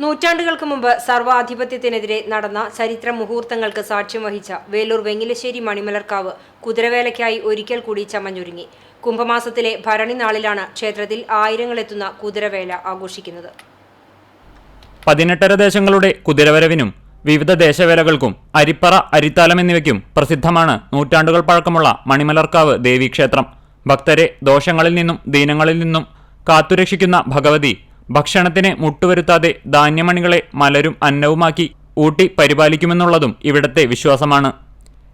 നൂറ്റാണ്ടുകൾക്ക് മുമ്പ് സർവാധിപത്യത്തിനെതിരെ നടന്ന ചരിത്ര മുഹൂർത്തങ്ങൾക്ക് സാക്ഷ്യം വഹിച്ച വേലൂർ വെങ്ങിലശ്ശേരി മണിമലർക്കാവ് കുതിരവേലയ്ക്കായി ഒരിക്കൽ കൂടി ചമഞ്ഞൊരുങ്ങി. കുംഭമാസത്തിലെ ഭരണി നാളിലാണ് ക്ഷേത്രത്തിൽ ആയിരങ്ങളെത്തുന്ന കുതിരവേല ആഘോഷിക്കുന്നത്. പതിനെട്ടര ദേശങ്ങളുടെ കുതിരവരവിനും വിവിധ ദേശവേലകൾക്കും അരിപ്പറ അരിത്താലം എന്നിവയ്ക്കും പ്രസിദ്ധമാണ് നൂറ്റാണ്ടുകൾ പഴക്കമുള്ള മണിമലർക്കാവ് ദേവീക്ഷേത്രം. ഭക്തരെ ദോഷങ്ങളിൽ നിന്നും ദീനങ്ങളിൽ നിന്നും കാത്തുരക്ഷിക്കുന്ന ഭഗവതി ഭക്ഷണത്തിന് മുട്ടുവരുത്താതെ ധാന്യമണികളെ മലരും അന്നവുമാക്കി ഊട്ടി പരിപാലിക്കുമെന്നുള്ളതും ഇവിടത്തെ വിശ്വാസമാണ്.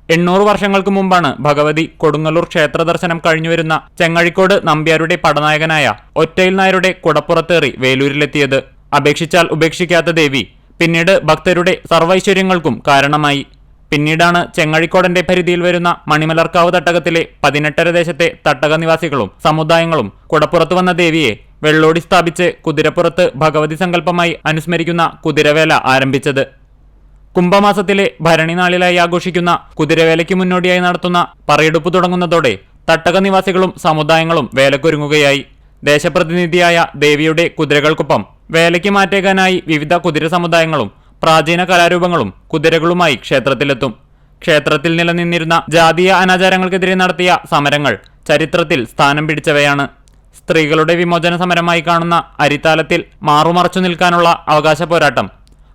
എണ്ണൂറ് വർഷങ്ങൾക്ക് മുമ്പാണ് ഭഗവതി കൊടുങ്ങല്ലൂർ ക്ഷേത്ര ദർശനം കഴിഞ്ഞുവരുന്ന ചെങ്ങഴിക്കോട് നമ്പ്യാരുടെ പടനായകനായ ഒറ്റയിൽ നായരുടെ കുടപ്പുറത്തേറി വേലൂരിലെത്തിയത്. അപേക്ഷിച്ചാൽ ഉപേക്ഷിക്കാത്ത ദേവി പിന്നീട് ഭക്തരുടെ സർവൈശ്വര്യങ്ങൾക്കും കാരണമായി. പിന്നീടാണ് ചെങ്ങഴിക്കോടന്റെ പരിധിയിൽ വരുന്ന മണിമലർക്കാവ് തട്ടകത്തിലെ പതിനെട്ടര ദേശത്തെ തട്ടക നിവാസികളും സമുദായങ്ങളും കുടപ്പുറത്തു വന്ന ദേവിയെ വെള്ളോടി സ്ഥാപിച്ച് കുതിരപ്പുറത്ത് ഭഗവതി സങ്കല്പമായി അനുസ്മരിക്കുന്ന കുതിരവേല ആരംഭിച്ചത്. കുംഭമാസത്തിലെ ഭരണി നാളിലായി ആഘോഷിക്കുന്ന കുതിരവേലയ്ക്ക് മുന്നോടിയായി നടത്തുന്ന പറയെടുപ്പ് തുടങ്ങുന്നതോടെ തട്ടക നിവാസികളും സമുദായങ്ങളും വേലക്കൊരുങ്ങുകയായി. ദേശപ്രതിനിധിയായ ദേവിയുടെ കുതിരകൾക്കൊപ്പം വേലയ്ക്ക് മാറ്റേക്കാനായി വിവിധ കുതിര സമുദായങ്ങളും പ്രാചീന കലാരൂപങ്ങളും കുതിരകളുമായി ക്ഷേത്രത്തിലെത്തും. ക്ഷേത്രത്തിൽ നിലനിന്നിരുന്ന ജാതീയ അനാചാരങ്ങൾക്കെതിരെ നടത്തിയ സമരങ്ങൾ ചരിത്രത്തിൽ സ്ഥാനം പിടിച്ചവയാണ്. സ്ത്രീകളുടെ വിമോചന സമരമായി കാണുന്ന അരിത്താലത്തിൽ മാറുമറച്ചു നിൽക്കാനുള്ള അവകാശ പോരാട്ടം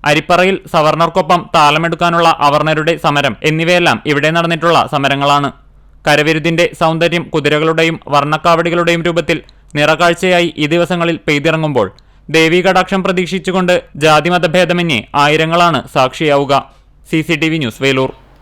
അരിപ്പറയിൽ സവർണർക്കൊപ്പം താളമെടുക്കാനുള്ള അവർണരുടെ സമരം എന്നിവയെല്ലാം ഇവിടെ നടന്നിട്ടുള്ള സമരങ്ങളാണ്. കരവിരുതിന്റെ സൗന്ദര്യം കുതിരകളുടെയും വർണക്കാവടികളുടെയും രൂപത്തിൽ നിറകാഴ്ചയായി ഈ ദിവസങ്ങളിൽ പെയ്തിറങ്ങുമ്പോൾ ദേവീ കടാക്ഷം പ്രതീക്ഷിച്ചുകൊണ്ട് ജാതിമതഭേദമന്യേ ആയിരങ്ങളാണ് സാക്ഷിയാവുക. C news Velur.